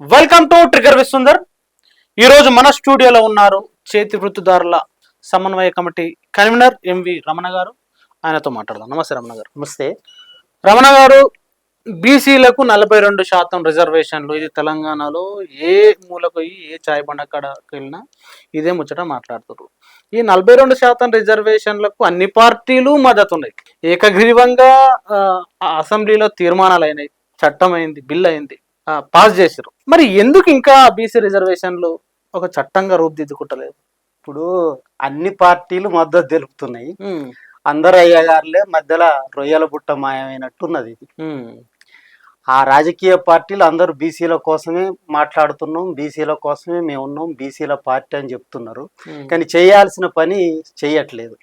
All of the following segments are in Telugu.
వెల్కమ్ టు ట్రిగర్ విసుందర్ ఈరోజు మన స్టూడియోలో ఉన్నారు చేతి వృత్తిదారుల సమన్వయ కమిటీ కన్వీనర్ ఎంవి రమణ గారు. ఆయనతో మాట్లాడదాం. నమస్తే రమణ గారు. నమస్తే. రమణ గారు బీసీలకు నలభై రెండు శాతం రిజర్వేషన్లు. ఇది తెలంగాణలో ఏ మూలకు ఏ చాయ్ బండక్కడకి వెళ్ళినా ఇదే ముచ్చట మాట్లాడుతారు ఈ నలభై రెండు శాతం రిజర్వేషన్లకు అన్ని పార్టీలు మద్దతు ఉన్నాయి ఏకగ్రీవంగా అసెంబ్లీలో తీర్మానాలు అయినాయి. చట్టం అయింది బిల్ అయింది. పాస్ చేశారు మరి ఎందుకు ఇంకా బీసీ రిజర్వేషన్లు ఒక చట్టంగా రూపుదిద్దుకుంటలేదు? ఇప్పుడు అన్ని పార్టీలు మద్దతు తెలుపుతున్నాయి. అందరు అయ్యగారులే మధ్యలో రొయ్యల బుట్ట మాయమైనట్టున్నది. ఆ రాజకీయ పార్టీలు అందరూ బీసీల కోసమే మాట్లాడుతున్నాం బీసీల కోసమే మేము ఉన్నాం బీసీల పార్టీ అని చెప్తున్నారు. కానీ చేయాల్సిన పని చేయట్లేదు.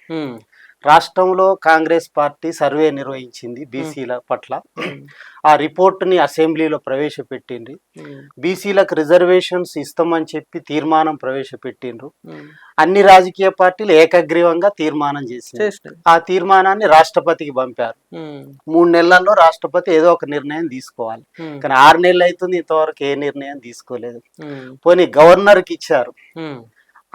రాష్ట్రంలో కాంగ్రెస్ పార్టీ సర్వే నిర్వహించింది బీసీల పట్ల. ఆ రిపోర్టుని అసెంబ్లీలో ప్రవేశపెట్టింది బీసీలకు రిజర్వేషన్స్ ఇస్తామని చెప్పి తీర్మానం ప్రవేశపెట్టిండ్రు. అన్ని రాజకీయ పార్టీలు ఏకగ్రీవంగా తీర్మానం చేసింది. ఆ తీర్మానాన్ని రాష్ట్రపతికి పంపారు. మూడు నెలల్లో రాష్ట్రపతి ఏదో ఒక నిర్ణయం తీసుకోవాలి. కానీ ఆరు నెలలు అవుతుంది ఇంతవరకు ఏ నిర్ణయం తీసుకోలేదు. పోనీ గవర్నర్కి ఇచ్చారు.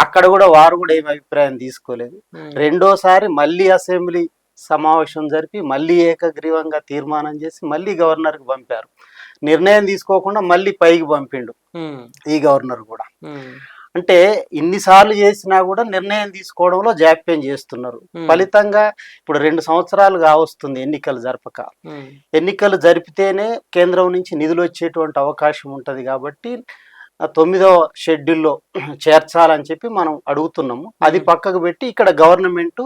అక్కడ కూడా వారు కూడా ఏం అభిప్రాయం తీసుకోలేదు. రెండోసారి మళ్ళీ అసెంబ్లీ సమావేశం జరిపి మళ్ళీ ఏకగ్రీవంగా తీర్మానం చేసి మళ్ళీ గవర్నర్కి పంపారు. నిర్ణయం తీసుకోకుండా మళ్ళీ పైకి పంపిండు ఈ గవర్నర్ కూడా. అంటే ఇన్నిసార్లు చేసినా కూడా నిర్ణయం తీసుకోవడంలో జాప్యం చేస్తున్నారు. ఫలితంగా ఇప్పుడు రెండు సంవత్సరాలు కావస్తుంది ఎన్నికలు జరపక. ఎన్నికలు జరిపితేనే కేంద్రం నుంచి నిధులు వచ్చేటువంటి అవకాశం ఉంటుంది కాబట్టి తొమ్మిదవ షెడ్యూల్లో చేర్చాలని చెప్పి మనం అడుగుతున్నాము. అది. పక్కకు పెట్టి ఇక్కడ గవర్నమెంట్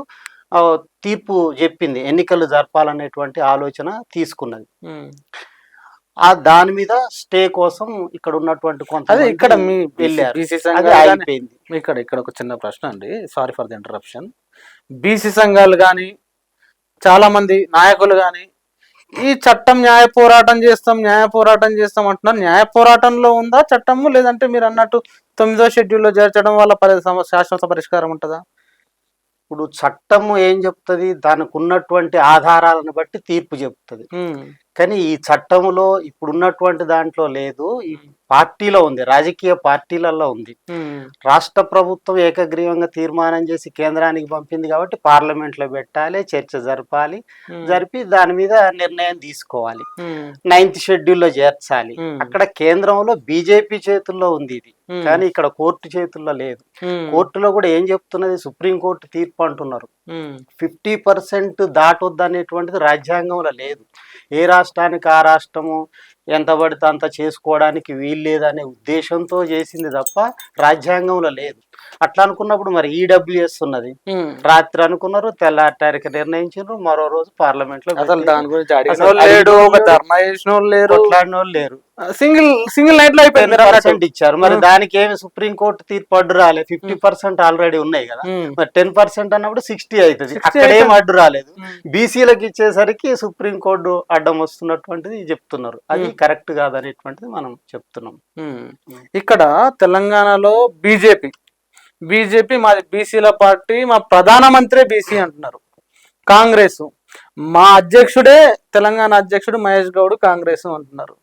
తీర్పు చెప్పింది. ఎన్నికలు జరపాలనేటువంటి ఆలోచన తీసుకున్నది. ఆ దాని మీద స్టే కోసం ఇక్కడ ఉన్నటువంటి కొంత ఇక్కడ మీ అయిపోయింది. ఇక్కడ ఇక్కడ ఒక చిన్న ప్రశ్న అండి. Sorry for the interruption BC సంఘాలు కానీ చాలా మంది నాయకులు కానీ ఈ చట్టం న్యాయ పోరాటం చేస్తాం న్యాయ పోరాటం చేస్తాం అంటున్నారు. న్యాయ పోరాటంలో ఉందా చట్టము? లేదంటే మీరు అన్నట్టు తొమ్మిదో షెడ్యూల్లో చేర్చడం వల్ల శాశ్వత పరిష్కారం ఉంటుందా? ఇప్పుడు చట్టము ఏం చెప్తుంది? దానికి ఉన్నటువంటి ఆధారాలను బట్టి తీర్పు చెప్తుంది. కానీ ఈ చట్టములో ఇప్పుడు ఉన్నటువంటి దాంట్లో లేదు. ఈ పార్టీలో ఉంది. రాజకీయ పార్టీలలో ఉంది. రాష్ట్ర ప్రభుత్వం ఏకగ్రీవంగా తీర్మానం చేసి కేంద్రానికి పంపింది కాబట్టి పార్లమెంట్లో పెట్టాలి చర్చ జరపాలి. జరిపి దాని మీద నిర్ణయం తీసుకోవాలి. నైన్త్ షెడ్యూల్లో చేర్చాలి. అక్కడ కేంద్రంలో బీజేపీ చేతుల్లో ఉంది ఇది. కానీ ఇక్కడ కోర్టు చేతుల్లో లేదు. కోర్టులో కూడా ఏం చెప్తున్నది? సుప్రీంకోర్టు తీర్పు అంటున్నారు. ఫిఫ్టీ పర్సెంట్ దాటొద్దు అనేటువంటిది రాజ్యాంగంలో లేదు. ఏ రాష్ట్రానికి ఆ రాష్ట్రము ఎంత పడితే అంత చేసుకోవడానికి వీలు లేదనే ఉద్దేశంతో చేసింది తప్ప రాజ్యాంగంలో లేదు. అట్లా అనుకున్నప్పుడు మరి ఈడబ్ల్యూఎస్ ఉన్నది ఉమ్. రాత్రి అనుకున్నారు తెల్లాటారికి నిర్ణయించారు మరో రోజు పార్లమెంట్లో అసలు దాని గురించి లేరు సింగిల్ సింగిల్ నైట్లో అయిపోయింది. పర్సెంట్ ఇచ్చారు మరి. దానికి ఏమి సుప్రీంకోర్టు తీర్పు అడ్డు రాలే ఫిఫ్టీ పర్సెంట్ ఆల్రెడీ ఉన్నాయి కదా మరి టెన్ పర్సెంట్ అన్నప్పుడు సిక్స్టీ అవుతుంది 60 అక్కడ ఏం. అడ్డు రాలేదు. బీసీలకు ఇచ్చేసరికి సుప్రీంకోర్టు అడ్డం వస్తున్నటువంటిది చెప్తున్నారు అది. కరెక్ట్ కాదనేటువంటిది మనం చెప్తున్నాం. ఇక్కడ తెలంగాణలో బీజేపీ బీజేపీ మాది బీసీల పార్టీ మా ప్రధానమంత్రి బీసీ అంటున్నారు. కాంగ్రెస్. మా అధ్యక్షుడే తెలంగాణ అధ్యక్షుడు మహేష్ గౌడ్ కాంగ్రెస్ అంటున్నారు.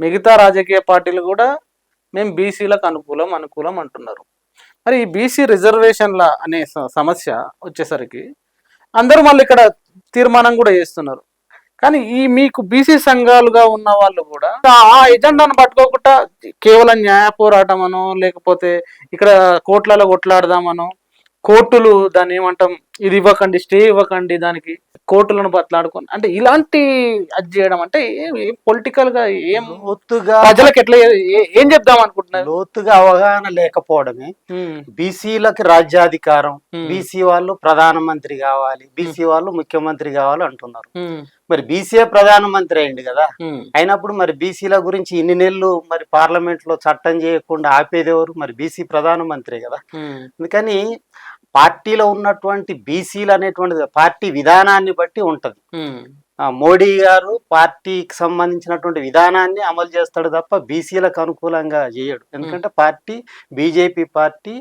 మిగతా రాజకీయ పార్టీలు కూడా మేము బీసీలకు అనుకూలం అనుకూలం అంటున్నారు. మరి ఈ బీసీ రిజర్వేషన్ల అనే స- సమస్య వచ్చేసరికి అందరూ మళ్ళీ ఇక్కడ తీర్మానం కూడా చేస్తున్నారు. కానీ ఈ మీకు బీసీ సంఘాలుగా ఉన్న వాళ్ళు కూడా ఆ ఎజెండాను పట్టుకోకుండా కేవలం న్యాయ పోరాటం అనో లేకపోతే ఇక్కడ కోట్లలో కొట్లాడదామనో కోర్టులు దాన్ని ఏమంటాం ఇది ఇవ్వకండి స్టే ఇవ్వకండి దానికి కోర్టులను బతలాడుకొని అంటే ఇలాంటి అది చేయడం అంటే పొలిటికల్గా ఏం లోతుగా ప్రజలకు ఎట్లా ఏ- చెప్దాం అనుకుంటున్నారు? లోతుగా అవగాహన లేకపోవడమే. బీసీలకు రాజ్యాధికారం బీసీ వాళ్ళు ప్రధానమంత్రి కావాలి బీసీ వాళ్ళు ముఖ్యమంత్రి కావాలి అంటున్నారు. మరి బీసీఏ ప్రధానమంత్రి అయింది కదా? అయినప్పుడు మరి బీసీల గురించి ఇన్ని నెలలు మరి పార్లమెంట్లో చట్టం చేయకుండా ఆపేది ఎవరు? మరి బీసీ ప్రధానమంత్రి కదా? అందుకని పార్టీలో ఉన్నటువంటి బీసీలు అనేటువంటిది పార్టీ విధానాన్ని బట్టి ఉంటది. మోడీ గారు పార్టీకి సంబంధించినటువంటి విధానాన్ని అమలు చేస్తాడు తప్ప బీసీలకు అనుకూలంగా చేయడు. ఎందుకంటే పార్టీ బీజేపీ పార్టీ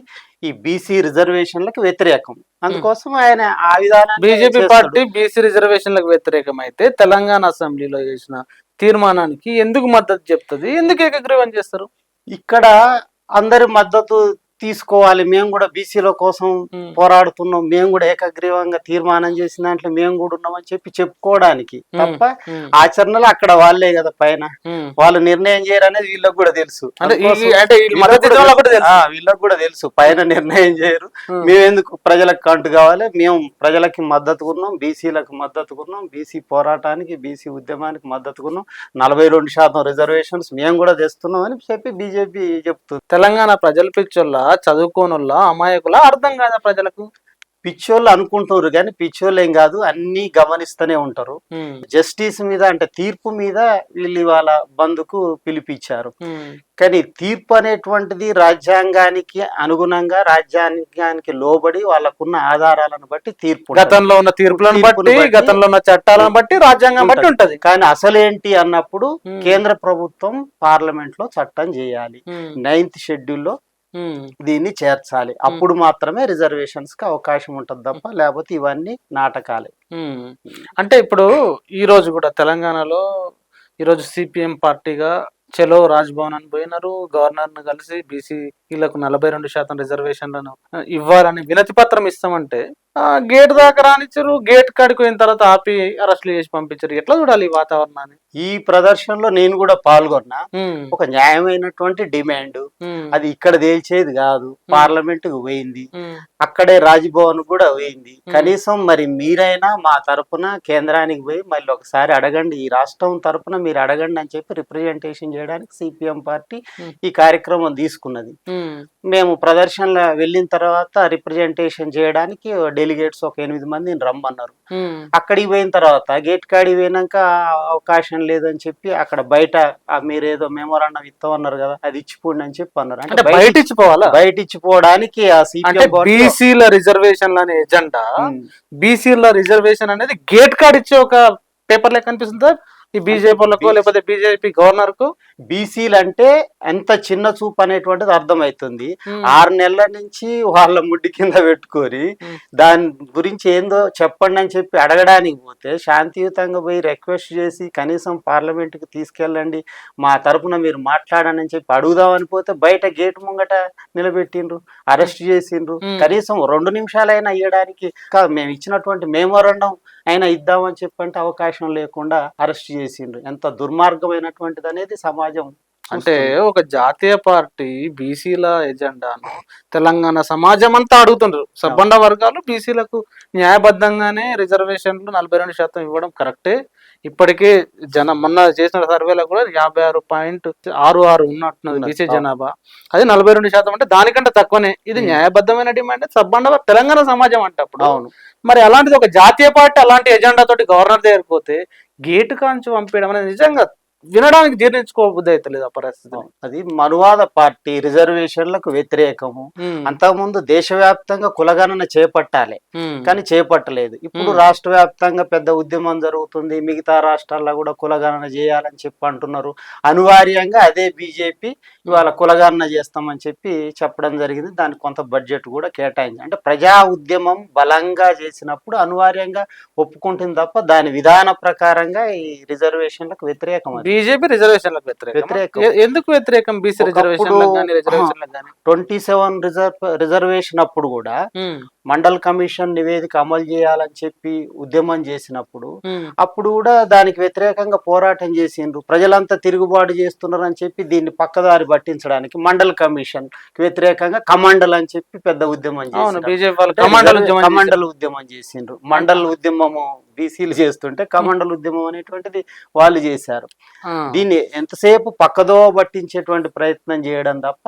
ఈ బీసీ రిజర్వేషన్లకు వ్యతిరేకం. అందుకోసం ఆయన ఆ విధానాన్ని బీజేపీ. పార్టీ బీసీ రిజర్వేషన్లకు వ్యతిరేకమైతే తెలంగాణ అసెంబ్లీలో చేసిన తీర్మానానికి ఎందుకు మద్దతు చెప్తుంది? ఎందుకు ఏకగ్రీవం చేస్తారు? ఇక్కడ అందరి మద్దతు తీసుకోవాలి మేము కూడా బీసీల కోసం. పోరాడుతున్నాం మేము కూడా ఏకగ్రీవంగా తీర్మానం చేసిన దాంట్లో మేము కూడా ఉన్నామని చెప్పి చెప్పుకోవడానికి. తప్ప. ఆచరణలో అక్కడ వాళ్ళే కదా పైన. వాళ్ళు నిర్ణయం చేయరనేది వీళ్ళకి కూడా తెలుసు వీళ్ళకి కూడా తెలుసు. తెలుసు. ఆ, వీళ్ళకి కూడా తెలుసు పైన నిర్ణయం చేయరు ఉమ్. మేము ఎందుకు ప్రజలకు కంటు కావాలి మేము ప్రజలకి మద్దతు ఉన్నాం బీసీలకు మద్దతు ఉన్నాం బీసీ పోరాటానికి బీసీ ఉద్యమానికి మద్దతు ఉన్నాం నలభై రెండు శాతం రిజర్వేషన్స్ మేము కూడా తెస్తున్నాం అని చెప్పి బీజేపీ చెప్తుంది తెలంగాణ ప్రజల పిచ్చోళ్ళ చదువుకోనుల్లా అమాయకుల అర్థం కాదా ప్రజలకు పిచ్చోళ్ళు అనుకుంటున్నారు కానీ పిచ్చోళ్ళు ఏం కాదు అన్ని గమనిస్తూనే ఉంటారు. జస్టిస్ మీద అంటే తీర్పు మీద వీళ్ళు ఇవాళ బంద్కు పిలిపించారు. కానీ తీర్పు అనేటువంటిది రాజ్యాంగానికి అనుగుణంగా రాజ్యాంగానికి లోబడి వాళ్ళకున్న ఆధారాలను బట్టి తీర్పు. గతంలో ఉన్న తీర్పులను బట్టి గతంలో ఉన్న చట్టాలను బట్టి రాజ్యాంగం బట్టి ఉంటది కానీ అసలేంటి అన్నప్పుడు. కేంద్ర ప్రభుత్వం పార్లమెంట్లో చట్టం చేయాలి. నైన్త్ షెడ్యూల్లో. దీన్ని చేర్చాలి. అప్పుడు మాత్రమే రిజర్వేషన్స్కి అవకాశం ఉంటుంది తప్ప లేకపోతే ఇవన్నీ నాటకాలే. అంటే ఇప్పుడు ఈ రోజు కూడా తెలంగాణలో ఈరోజు సిపిఎం పార్టీగా చలో రాజ్భవన్ అని పోయినారు. గవర్నర్ను కలిసి బీసీలకు నలభై రెండు శాతం రిజర్వేషన్లను ఇవ్వాలని వినతి పత్రం ఇస్తామంటే గేట్ దాకా రానిచ్చారు గేట్ కాడికి పోయిన తర్వాత ఆపి అరెస్టులు చేసి పంపించారు. ఎట్లా చూడాలి ఈ వాతావరణాన్ని? ఈ ప్రదర్శనలో నేను కూడా పాల్గొన్నా. ఒక న్యాయమైనటువంటి డిమాండ్. అది ఇక్కడ తేల్చేది కాదు. పార్లమెంట్కు పోయింది. అక్కడే రాజ్భవన్ కూడా పోయింది. కనీసం మరి మీరైనా మా తరపున కేంద్రానికి పోయి మళ్ళీ ఒకసారి అడగండి. ఈ రాష్ట్రం తరపున మీరు అడగండి అని చెప్పి రిప్రజెంటేషన్ చేయడానికి సిపిఎం పార్టీ. ఈ కార్యక్రమం తీసుకున్నది. మేము ప్రదర్శనలో వెళ్ళిన తర్వాత రిప్రజెంటేషన్ చేయడానికి డెలిగేట్స్ ఒక ఎనిమిది మందిని రమ్మన్నారు. అక్కడికి పోయిన తర్వాత గేట్ కాడికి పోయినాక అవకాశం లేదని చెప్పి అక్కడ బయట మీరేదో మెమోరాండం ఇస్తామన్నారు కదా అది ఇచ్చిపోండి అని చెప్పి అన్నారు అంటే బయట ఇచ్చిపోవాలా బయట ఇచ్చిపోవడానికి ఆ బీసీల రిజర్వేషన్ల అనే ఎజెండా. బీసీల రిజర్వేషన్ అనేది గేట్ కార్డ్ ఇచ్చే ఒక పేపర్ లెక్క కనిపిస్తుందా ఈ బీజేపీ వాళ్ళకో లేకపోతే బీజేపీ గవర్నర్కు బీసీలు అంటే ఎంత చిన్న చూపు అనేటువంటిది అర్థమవుతుంది ఆరు నెలల నుంచి వాళ్ళ ముడ్డి కింద పెట్టుకొని Hmm. దాని గురించి ఏందో చెప్పండి అని చెప్పి అడగడానికి పోతే శాంతియుతంగా పోయి రిక్వెస్ట్ చేసి కనీసం పార్లమెంట్కి తీసుకెళ్ళండి మా తరపున మీరు మాట్లాడండి అని చెప్పి అడుగుదామని పోతే బయట గేట్ ముంగట నిలబెట్టిండ్రు అరెస్ట్ చేసిండ్రు Hmm. కనీసం రెండు నిమిషాలైనా ఇవ్వడానికి మేము ఇచ్చినటువంటి మెమోరండం అయినా ఇద్దామని చెప్పంటే అవకాశం లేకుండా అరెస్ట్ చేసిండ్రు. ఎంత దుర్మార్గమైనటువంటిది అనేది సమాజం అంటే. ఒక జాతీయ పార్టీ బీసీల ఎజెండాను తెలంగాణ సమాజం అంతా అడుగుతుండ్రు. సబ్బండ వర్గాలు బీసీలకు న్యాయబద్ధంగానే రిజర్వేషన్లు నలభై రెండు శాతం ఇవ్వడం కరెక్టే. ఇప్పటికే జన మొన్న చేసిన సర్వేలో కూడా యాభై ఆరు పాయింట్ ఆరు ఆరు ఉన్నట్టున్నది బీసీ. జనాభా. అది నలభై రెండు శాతం అంటే దానికంటే తక్కువనే. ఇది. న్యాయబద్ధమైన డిమాండ్. సబ్బండ తెలంగాణ సమాజం అంటే అప్పుడు అవును. మరి అలాంటిది ఒక జాతీయ పార్టీ అలాంటి ఎజెండా తోటి గవర్నర్ దగ్గరికి పోతే గేటు కాంచి పంపించడం అనేది నిజంగా వినడానికి జీర్ణించుకోబుద్ధి అవుతలేదు ఆ పరిస్థితి. అది మనువాద పార్టీ రిజర్వేషన్లకు వ్యతిరేకము. అంతకుముందు దేశవ్యాప్తంగా కులగణన చేపట్టాలి. కానీ చేపట్టలేదు. ఇప్పుడు. రాష్ట్ర వ్యాప్తంగా పెద్ద ఉద్యమం జరుగుతుంది. మిగతా రాష్ట్రాల్లో కూడా కులగణన చేయాలని చెప్పి అంటున్నారు. అనివార్యంగా అదే బీజేపీ ఇవాళ కులగణన చేస్తామని చెప్పి చెప్పడం జరిగింది. దానికి కొంత బడ్జెట్ కూడా కేటాయింది అంటే ప్రజా ఉద్యమం బలంగా చేసినప్పుడు అనివార్యంగా ఒప్పుకుంటుంది తప్ప దాని విధాన ప్రకారంగా ఈ రిజర్వేషన్లకు వ్యతిరేకం బీజేపీ రిజర్వేషన్లకు వ్యతిరేకం. ఎందుకు వ్యతిరేకం బీసీ కానీ ట్వంటీ సెవెన్ రిజర్వ్ రిజర్వేషన్ అప్పుడు కూడా మండల్ కమిషన్ నివేదిక అమలు చేయాలని చెప్పి ఉద్యమం చేసినప్పుడు అప్పుడు కూడా దానికి వ్యతిరేకంగా పోరాటం చేసిండ్రు. ప్రజలంతా తిరుగుబాటు చేస్తున్నారు అని చెప్పి దీన్ని పక్కదారి పట్టించడానికి మండల్ కమిషన్ వ్యతిరేకంగా కమండల్ అని చెప్పి పెద్ద ఉద్యమం చేశారు. కమండల్ ఉద్యమం చేసిండ్రు. మండల్ ఉద్యమము బీసీలు చేస్తుంటే కమండల్ ఉద్యమం అనేటువంటిది వాళ్ళు చేశారు. దీన్ని ఎంతసేపు పక్కదో పట్టించేటువంటి ప్రయత్నం చేయడం తప్ప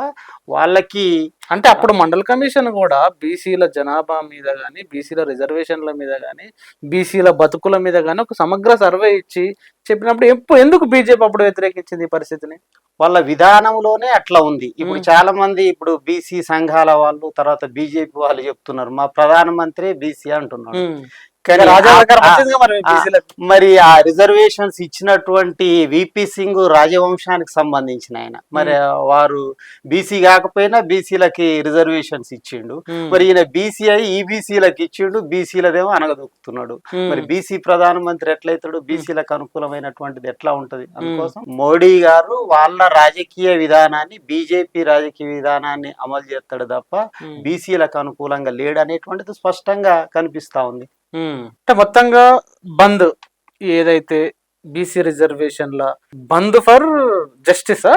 వాళ్ళకి అంటే అప్పుడు మండల్ కమిషన్ కూడా బీసీల జనాభా మీద గానీ బీసీల రిజర్వేషన్ల మీద గానీ బీసీల బతుకుల మీద గానీ ఒక సమగ్ర సర్వే ఇచ్చి చెప్పినప్పుడు ఎప్పుడు ఎందుకు బీజేపీ అప్పుడు వ్యతిరేకించింది ఈ పరిస్థితిని? వాళ్ళ విధానంలోనే అట్లా ఉంది. ఇప్పుడు. చాలా మంది ఇప్పుడు బీసీ సంఘాల వాళ్ళు తర్వాత బీజేపీ వాళ్ళు చెప్తున్నారు. మా ప్రధానమంత్రి బీసీ అంటున్నారు మరి ఆ- బీసీలకు మరి ఆ రిజర్వేషన్స్ ఇచ్చినటువంటి విపి సింగ్ రాజవంశానికి సంబంధించిన ఆయన. మరి వారు బీసీ కాకపోయినా బీసీలకి రిజర్వేషన్స్ ఇచ్చిండు. మరి ఈయన బీసీ అయి ఈబీసీలకు ఇచ్చిండు. బీసీలదేమో అనగదొక్కుతున్నాడు. మరి బీసీ ప్రధానమంత్రి ఎట్లయితాడు? బీసీలకు అనుకూలమైనటువంటిది ఎట్లా ఉంటది? అందుకోసం మోడీ గారు వాళ్ళ రాజకీయ విధానాన్ని బీజేపీ రాజకీయ విధానాన్ని అమలు చేస్తాడు తప్ప బీసీలకు అనుకూలంగా లేడు అనేటువంటిది స్పష్టంగా కనిపిస్తా ఉంది. అంటే మొత్తంగా బంద్ ఏదైతే బీసీ రిజర్వేషన్ల bandh for justice?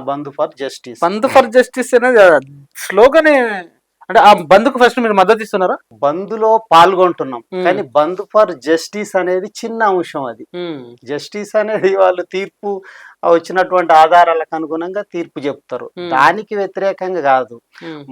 Bandh for justice. Bandh for justice అనేది స్లోగనే అంటే ఆ బంద్కు ఫస్ట్ మీరు మద్దతు ఇస్తున్నారా? బంద్లో పాల్గొంటున్నాం. Hmm. కానీ బంద్ ఫర్ జస్టిస్ అనేది చిన్న అంశం అది. జస్టిస్ అనేది వాళ్ళు తీర్పు వచ్చినటువంటి ఆధారాలకు అనుగుణంగా తీర్పు చెప్తారు. దానికి వ్యతిరేకంగా కాదు.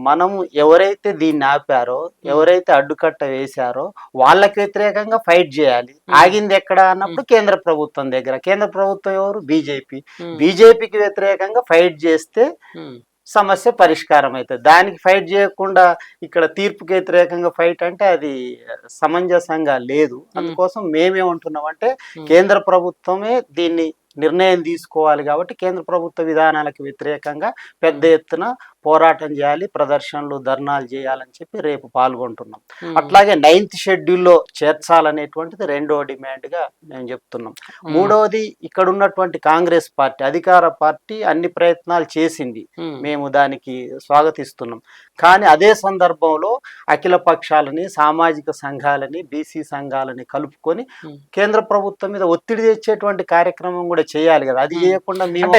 మనం ఎవరైతే దీన్ని ఆపారో ఎవరైతే అడ్డుకట్ట వేశారో వాళ్ళకి వ్యతిరేకంగా ఫైట్ చేయాలి. ఆగింది ఎక్కడ అన్నప్పుడు కేంద్ర ప్రభుత్వం దగ్గర. కేంద్ర ప్రభుత్వం ఎవరు? బీజేపీ. బీజేపీకి వ్యతిరేకంగా ఫైట్ చేస్తే సమస్య పరిష్కారం అవుతుంది. దానికి ఫైట్ చేయకుండా ఇక్కడ తీర్పుకి వ్యతిరేకంగా ఫైట్ అంటే అది సమంజసంగా లేదు. అందుకోసం మేమేమంటున్నాం అంటే కేంద్ర ప్రభుత్వమే దీన్ని నిర్ణయం తీసుకోవాలి కాబట్టి కేంద్ర ప్రభుత్వ విధానాలకు వ్యతిరేకంగా పెద్ద ఎత్తున పోరాటం చేయాలి ప్రదర్శనలు ధర్నాలు చేయాలని చెప్పి రేపు పాల్గొంటున్నాం. అట్లాగే నైన్త్ షెడ్యూల్లో చేర్చాలనేటువంటిది రెండో డిమాండ్గా మేము చెప్తున్నాం. మూడవది ఇక్కడ ఉన్నటువంటి కాంగ్రెస్ పార్టీ అధికార పార్టీ అన్ని ప్రయత్నాలు చేసింది. మేము. దానికి స్వాగతిస్తున్నాం. కానీ అదే సందర్భంలో అఖిల పక్షాలని సామాజిక సంఘాలని బీసీ సంఘాలని కలుపుకొని. కేంద్ర ప్రభుత్వం మీద ఒత్తిడి తెచ్చేటువంటి కార్యక్రమం కూడా చేయాలి కదా. అది. చేయకుండా మేము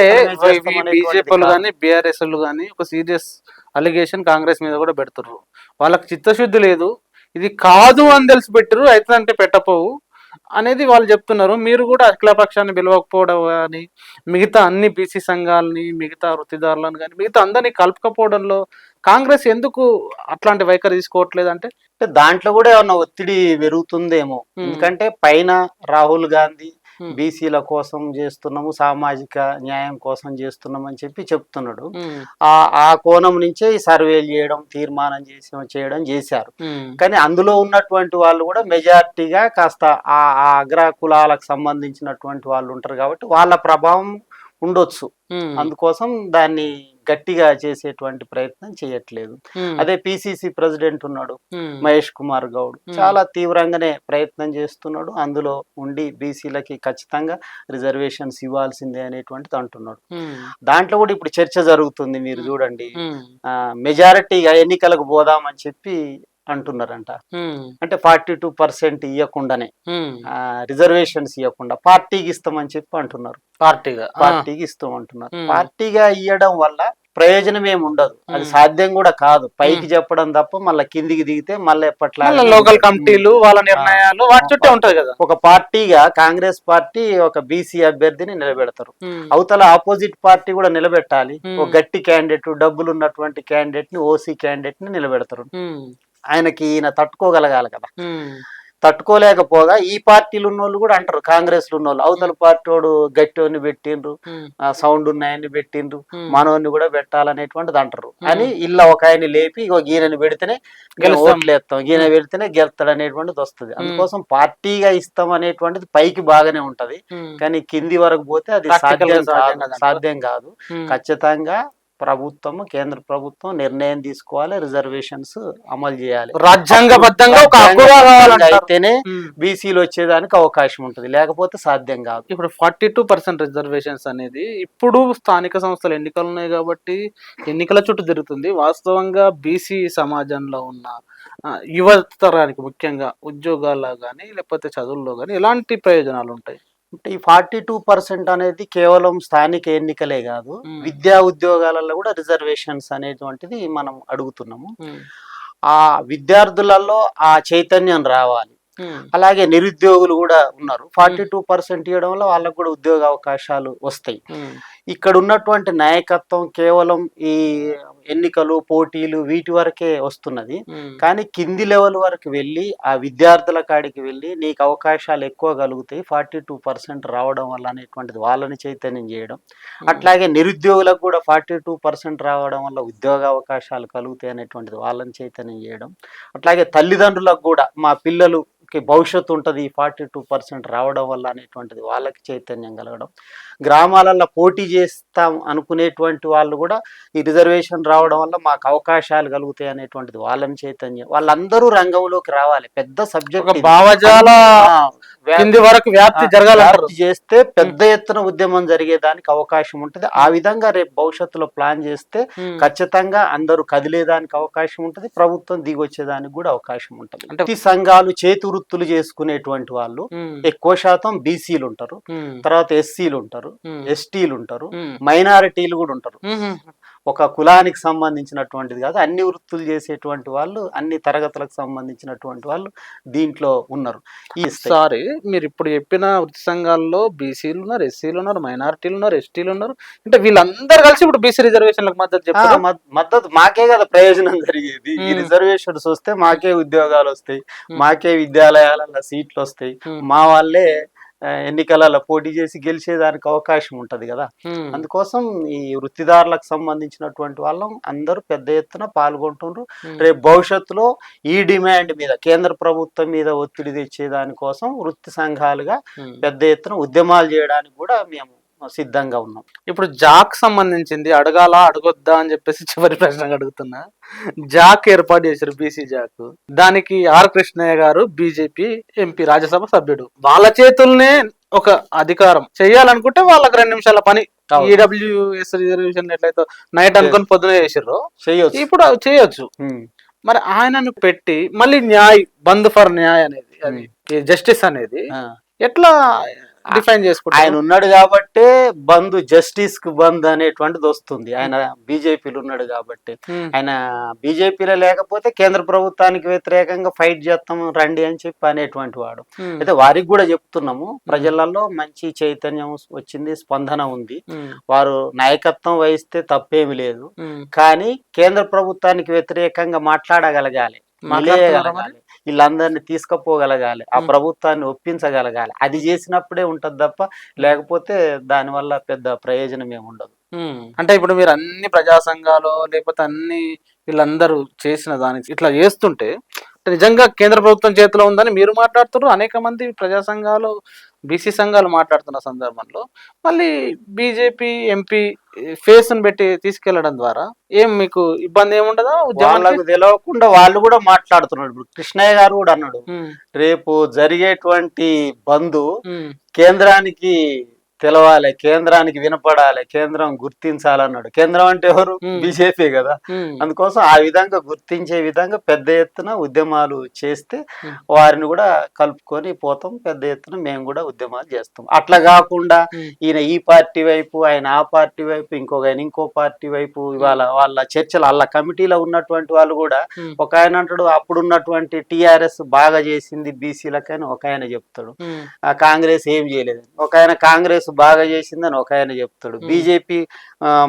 బీజేపీలు. కానీ కానీ ఒక సీరియస్ అలిగేషన్ కాంగ్రెస్ మీద కూడా పెడుతుర్రు. వాళ్ళకి చిత్తశుద్ధి లేదు. ఇది కాదు అని తెలిసి పెట్టరు అయితే అంటే పెట్టపోవు అనేది వాళ్ళు చెప్తున్నారు. మీరు కూడా అఖిలపక్షాన్ని పిలవకపోవడం కానీ మిగతా అన్ని బీసీ సంఘాలని మిగతా వృత్తిదారులను కానీ మిగతా అందరినీ కలుపుకపోవడంలో కాంగ్రెస్ ఎందుకు అట్లాంటి వైఖరి తీసుకోవట్లేదు అంటే? దాంట్లో కూడా ఏమన్నా ఒత్తిడి పెరుగుతుందేమో. ఎందుకంటే పైన రాహుల్ గాంధీ. బీసీల కోసం చేస్తున్నాము సామాజిక న్యాయం కోసం చేస్తున్నాం అని చెప్పి చెప్తున్నాడు. ఆ ఆ కోణం నుంచే ఈ సర్వేలు చేయడం తీర్మానం చేసి చేయడం చేశారు. కానీ అందులో ఉన్నటువంటి వాళ్ళు కూడా మెజారిటీగా కాస్త ఆ ఆ అగ్ర కులాలకు సంబంధించినటువంటి వాళ్ళు ఉంటారు కాబట్టి వాళ్ళ ప్రభావం ఉండొచ్చు. అందుకోసం దాన్ని గట్టిగా చేసేటువంటి ప్రయత్నం చేయట్లేదు. అదే పిసిసి ప్రెసిడెంట్ ఉన్నాడు మహేష్ కుమార్ గౌడ్. చాలా తీవ్రంగానే ప్రయత్నం చేస్తున్నాడు. అందులో ఉండి బీసీలకి ఖచ్చితంగా రిజర్వేషన్స్ ఇవ్వాల్సిందే అనేటువంటిది అంటున్నాడు. దాంట్లో కూడా ఇప్పుడు చర్చ జరుగుతుంది మీరు చూడండి. మెజారిటీగా ఎన్నికలకు పోదామని చెప్పి అంటున్నారంట. అంటే ఫార్టీ టూ పర్సెంట్ ఇవ్వకుండానే రిజర్వేషన్స్ ఇవ్వకుండా పార్టీకి ఇస్తామని చెప్పి అంటున్నారు. పార్టీగా పార్టీకి ఇస్తాం అంటున్నారు. పార్టీగా ఇవ్వడం వల్ల ప్రయోజనం ఏమి ఉండదు. అది. సాధ్యం కూడా కాదు. పైకి చెప్పడం తప్ప మళ్ళీ కిందికి దిగితే మళ్ళీ ఎప్పట్లా లోకల్ కమిటీలు వాళ్ళ నిర్ణయాలు వాటి చుట్టే ఉంటది కదా. ఒక పార్టీగా కాంగ్రెస్ పార్టీ ఒక బీసీ అభ్యర్థిని నిలబెడతారు. అవతల ఆపోజిట్ పార్టీ కూడా నిలబెట్టాలి. ఒక గట్టి క్యాండిడేట్ డబ్బులు ఉన్నటువంటి క్యాండిడేట్ని ఓసీ క్యాండిడేట్ని నిలబెడతారు ఆయనకి ఈయన తట్టుకోగలగాలి కదా. తట్టుకోలేకపోగా ఈ పార్టీలు ఉన్నోళ్ళు కూడా అంటారు కాంగ్రెస్లో ఉన్నోళ్ళు అవతల పార్టీ వాడు గట్టోని పెట్టిండ్రు సౌండ్ ఉన్నాయని పెట్టిండ్రు మనోని కూడా పెట్టాలనేటువంటిది అంటారు. అని ఇలా ఒక ఆయన లేపి ఇగో గీనని పెడితేనే మేము గెలుస్తాం. ఓట్లు వేస్తాం గీన పెడితేనే గెలుస్తాడు అనేటువంటిది వస్తుంది అందుకోసం పార్టీగా ఇస్తాం అనేటువంటిది పైకి బాగానే ఉంటది. కానీ కింది వరకు పోతే అది సాధ్యం. సాధ్యం కాదు ఖచ్చితంగా ప్రభుత్వము కేంద్ర ప్రభుత్వం నిర్ణయం తీసుకోవాలి రిజర్వేషన్స్ అమలు చేయాలి. రాజ్యాంగబద్ధంగా ఒక అయితేనే బీసీలు వచ్చేదానికి అవకాశం ఉంటుంది. లేకపోతే సాధ్యం కాదు. ఇప్పుడు ఫార్టీ టూ పర్సెంట్ రిజర్వేషన్స్ అనేది ఇప్పుడు స్థానిక సంస్థల ఎన్నికలు ఉన్నాయి కాబట్టి ఎన్నికల చుట్టూ తిరుగుతుంది. వాస్తవంగా బీసీ సమాజంలో ఉన్న ఆ, యువ తరానికి ముఖ్యంగా ఉద్యోగాల్లో కానీ లేకపోతే చదువుల్లో కానీ ఎలాంటి ప్రయోజనాలు ఉంటాయి? అంటే ఈ ఫార్టీ టూ పర్సెంట్ అనేది కేవలం స్థానిక ఎన్నికలే కాదు. విద్యా ఉద్యోగాలలో కూడా రిజర్వేషన్స్ అనేటువంటిది మనం అడుగుతున్నాము. ఆ విద్యార్థులలో ఆ చైతన్యం రావాలి. అలాగే నిరుద్యోగులు కూడా ఉన్నారు. ఫార్టీ టూ పర్సెంట్ ఇవ్వడం వల్ల వాళ్ళకు కూడా ఉద్యోగ అవకాశాలు వస్తాయి. ఇక్కడ ఉన్నటువంటి నాయకత్వం కేవలం ఈ ఎన్నికలు పోటీలు వీటి వరకే వస్తున్నది. కానీ కింది లెవెల్ వరకు వెళ్ళి ఆ విద్యార్థుల కాడికి వెళ్ళి నీకు అవకాశాలు ఎక్కువ కలుగుతాయి. ఫార్టీ టూ పర్సెంట్ రావడం వల్ల అనేటువంటిది వాళ్ళని చైతన్యం చేయడం. అట్లాగే నిరుద్యోగులకు కూడా ఫార్టీ టూ పర్సెంట్ రావడం వల్ల ఉద్యోగ అవకాశాలు కలుగుతాయి అనేటువంటిది వాళ్ళని చైతన్యం చేయడం. అట్లాగే తల్లిదండ్రులకు కూడా మా పిల్లలు భవిష్యత్తు ఉంటుంది ఈ ఫార్టీ టూ పర్సెంట్ రావడం వల్ల అనేటువంటిది వాళ్ళకి చైతన్యం కలగడం. గ్రామాలలో పోటీ చేస్తాం అనుకునేటువంటి వాళ్ళు కూడా ఈ రిజర్వేషన్ రావడం వల్ల మాకు అవకాశాలు కలుగుతాయి అనేటువంటిది వాళ్ళని చైతన్యం. వాళ్ళందరూ రంగంలోకి రావాలి. పెద్ద సబ్జెక్ట్ భావజాల కింది వరకు వ్యాప్తి వ్యాప్తి చేస్తే పెద్ద ఎత్తున ఉద్యమం జరిగేదానికి అవకాశం ఉంటుంది. ఆ విధంగా రేపు భవిష్యత్తులో ప్లాన్ చేస్తే. ఖచ్చితంగా అందరూ కదిలేదానికి అవకాశం ఉంటుంది. ప్రభుత్వం దిగొచ్చేదానికి కూడా అవకాశం ఉంటుంది. అంటే- సంఘాలు చేతి వృత్తులు చేసుకునేటువంటి వాళ్ళు. ఎక్కువ శాతం బీసీలు ఉంటారు. తర్వాత ఎస్సీలు ఉంటారు. ఎస్టీలు ఉంటారు. మైనారిటీలు కూడా ఉంటారు. ఒక కులానికి సంబంధించినటువంటిది కాదు అన్ని వృత్తులు చేసేటువంటి వాళ్ళు అన్ని తరగతులకు సంబంధించినటువంటి వాళ్ళు దీంట్లో ఉన్నారు ఈ స్థాయి. సారీ మీరు ఇప్పుడు చెప్పిన వృత్తి సంఘాల్లో బీసీలు ఉన్నారు ఎస్సీలు ఉన్నారు మైనారిటీలు ఉన్నారు ఎస్టీలు ఉన్నారు అంటే వీళ్ళందరూ కలిసి ఇప్పుడు బీసీ రిజర్వేషన్లకు మద్దతు చెప్తారు మద్- మద్దతు మాకే కదా ప్రయోజనం జరిగేది ఈ. రిజర్వేషన్స్ వస్తే మాకే ఉద్యోగాలు వస్తాయి. మాకే విద్యాలయాలలో సీట్లు వస్తాయి. మా వాళ్ళే ఎన్నికలలో పోటీ చేసి గెలిచేదానికి అవకాశం ఉంటది కదా. అందుకోసం ఈ వృత్తిదారులకు సంబంధించినటువంటి వాళ్ళం అందరూ పెద్ద ఎత్తున పాల్గొంటున్నారు. రేపు భవిష్యత్తులో ఈ డిమాండ్ మీద కేంద్ర ప్రభుత్వం మీద ఒత్తిడి తెచ్చే దానికోసం వృత్తి సంఘాలుగా. పెద్ద ఎత్తున ఉద్యమాలు చేయడానికి కూడా మేము సిద్ధంగా ఉన్నాం. ఇప్పుడు జాక్ సంబంధించింది అడగాల అడగొద్దా అని చెప్పేసి చివరి ప్రశ్న అడుగుతున్నా. జాక్ ఏర్పాటు చేశారు బీసీ జాక్. దానికి R Krishnaiah garu BJP MP Rajya Sabha సభ్యుడు. వాళ్ళ చేతుల్నే ఒక అధికారం. చేయాలనుకుంటే వాళ్ళకి రెండు నిమిషాల పని. ఈడబ్ల్యూఎస్ రిజర్వేషన్ ఎట్లయితే నైట్ అనుకొని పొద్దున చేసిర్రు చేయొచ్చు. ఇప్పుడు చేయొచ్చు. ఉమ్. మరి ఆయనను పెట్టి మళ్ళీ న్యాయ్ బంద్ ఫర్ న్యాయ్ అనేది అది జస్టిస్ అనేది. ఎట్లా డిఫైన్ ఆయన చేసుకుంటారు ఉన్నాడు కాబట్టే బంద్ జస్టిస్కు బంద్ అనేటువంటిది వస్తుంది ఆయన బీజేపీలో ఉన్నాడు కాబట్టి ఉమ్. ఆయన బీజేపీలో లేకపోతే కేంద్ర ప్రభుత్వానికి వ్యతిరేకంగా ఫైట్ చేస్తాం రండి అని చెప్పి అనేటువంటి వాడు ఉమ్. అయితే వారికి కూడా చెప్తున్నాము ప్రజలలో మంచి చైతన్యం వచ్చింది స్పందన ఉంది. వారు నాయకత్వం వహిస్తే తప్పేమి లేదు. కానీ కేంద్ర ప్రభుత్వానికి వ్యతిరేకంగా మాట్లాడగలగాలి? నిలయగలగాలి వీళ్ళందరినీ తీసుకుపోగలగాలి ఆ. ప్రభుత్వాన్ని ఒప్పించగలగాలి అది చేసినప్పుడే ఉంటది తప్ప లేకపోతే దానివల్ల పెద్ద ప్రయోజనం ఏమి ఉండదు. అంటే ఇప్పుడు మీరు అన్ని ప్రజా సంఘాలు లేకపోతే అన్ని వీళ్ళందరూ చేసిన దానికి ఇట్లా చేస్తుంటే నిజంగా కేంద్ర ప్రభుత్వం చేతిలో ఉందని మీరు మాట్లాడుతున్నారు అనేక మంది ప్రజా సంఘాలు బీసీ సంఘాలు మాట్లాడుతున్న సందర్భంలో మళ్ళీ బీజేపీ ఎంపీ ఫేస్ని పెట్టి తీసుకెళ్ళడం ద్వారా ఏం మీకు ఇబ్బంది ఏముండదా ఉద్యమానికి వాళ్ళకు తెలియకుండా వాళ్ళు కూడా మాట్లాడుతున్నాడు ఇప్పుడు కృష్ణయ్య గారు కూడా అన్నాడు. రేపు జరిగేటువంటి బంధు. కేంద్రానికి తెలవాలి కేంద్రానికి వినపడాలి కేంద్రం గుర్తించాలన్నాడు కేంద్రం అంటే ఎవరు. బీజేపీ కదా. అందుకోసం ఆ విధంగా గుర్తించే విధంగా పెద్ద ఎత్తున ఉద్యమాలు చేస్తే. వారిని కూడా కలుపుకొని పోతాం పెద్ద ఎత్తున మేము కూడా ఉద్యమాలు చేస్తాం అట్లా కాకుండా. ఈయన ఈ పార్టీ వైపు ఆయన ఆ పార్టీ వైపు ఇంకొక ఆయన ఇంకో పార్టీ వైపు ఇవాళ వాళ్ళ చర్చలు వాళ్ళ కమిటీలో ఉన్నటువంటి వాళ్ళు కూడా. ఒక ఆయన అంటాడు అప్పుడు ఉన్నటువంటి టిఆర్ఎస్ బాగా చేసింది బీసీలకని ఒక ఆయన చెప్తాడు కాంగ్రెస్ ఏం చేయలేదు ఒక ఆయన కాంగ్రెస్ బాగా చేసిందని ఒక ఆయన చెప్తాడు. బీజేపీ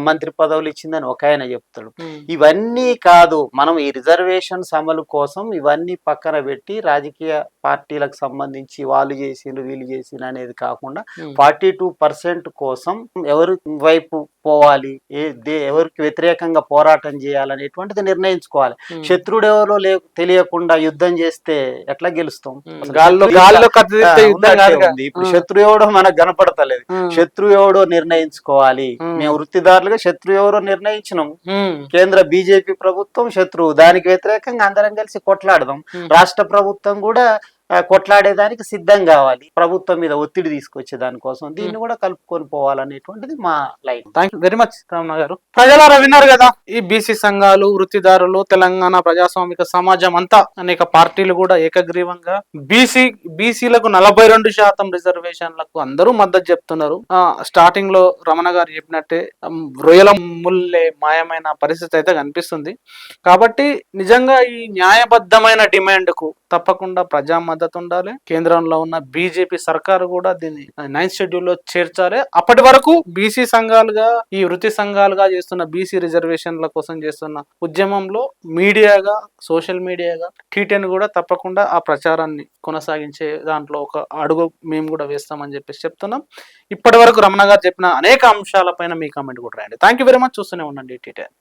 మంత్రి పదవులు ఇచ్చిందని ఒక ఆయన చెప్తాడు. ఇవన్నీ కాదు మనం ఈ రిజర్వేషన్స్ అమలు కోసం ఇవన్నీ పక్కన పెట్టి రాజకీయ పార్టీలకు సంబంధించి వాళ్ళు చేసిండ్రు వీళ్ళు చేసిండ్రు అనేది కాకుండా. ఫార్టీ టూ పర్సెంట్ కోసం ఎవరి వైపు పోవాలి ఏ దే- ఎవరికి వ్యతిరేకంగా పోరాటం చేయాలనేటువంటిది నిర్ణయించుకోవాలి. శత్రుడు ఎవరో లే తెలియకుండా యుద్ధం చేస్తే ఎట్లా గెలుస్తాం గాల్లో గాల్లో. ఇప్పుడు ఉమ్. శత్రువు ఎవడో మనకు కనపడతలేదు ఉమ్. శత్రువు ఎవడో నిర్ణయించుకోవాలి. మేము వృత్తిదారులుగా శత్రువు ఎవరో నిర్ణయించినాం. కేంద్ర బీజేపీ ప్రభుత్వం శత్రువు దానికి వ్యతిరేకంగా అందరం కలిసి కొట్లాడదాం. రాష్ట్ర ప్రభుత్వం కూడా కొట్లాడేదానికి సిద్ధం కావాలి. ప్రభుత్వం మీద ఒత్తిడి తీసుకొచ్చే దానికోసం దీన్ని కూడా కలుపుకొని పోవాలనేటువంటిది మా line. Thank you very much. Ramana garu ప్రజలారా విన్నారు కదా? ఈ బీసీ సంఘాలు వృత్తిదారులు తెలంగాణ ప్రజాస్వామిక సమాజం అంతా అనేక పార్టీలు కూడా ఏకగ్రీవంగా బీసీ బీసీలకు నలభై రెండు శాతం రిజర్వేషన్లకు అందరూ మద్దతు చెప్తున్నారు. ఆ, స్టార్టింగ్లో రమణ గారు చెప్పినట్టే రొయ్యల ముల్లే మాయమైన పరిస్థితి అయితే కనిపిస్తుంది. కాబట్టి నిజంగా ఈ న్యాయబద్ధమైన డిమాండ్కు తప్పకుండా ప్రజా మద్దతు ఉండాలి. కేంద్రంలో ఉన్న బీజేపీ సర్కారు కూడా దీన్ని నైన్త్ షెడ్యూల్లో చేర్చాలి. అప్పటి వరకు బీసీ సంఘాలుగా ఈ వృత్తి సంఘాలుగా చేస్తున్న బీసీ రిజర్వేషన్ల కోసం చేస్తున్న ఉద్యమంలో మీడియాగా సోషల్ మీడియాగా టీటెన్ కూడా తప్పకుండా ఆ ప్రచారాన్ని కొనసాగించే దాంట్లో ఒక అడుగు మేము కూడా వేస్తామని చెప్పేసి చెప్తున్నాం. ఇప్పటి వరకు రమణ గారు చెప్పిన అనేక అంశాలపైన మీ కామెంట్ కూడా రాయండి. థ్యాంక్ యూ వెరీ మచ్ చూస్తూనే ఉండండి టీటెన్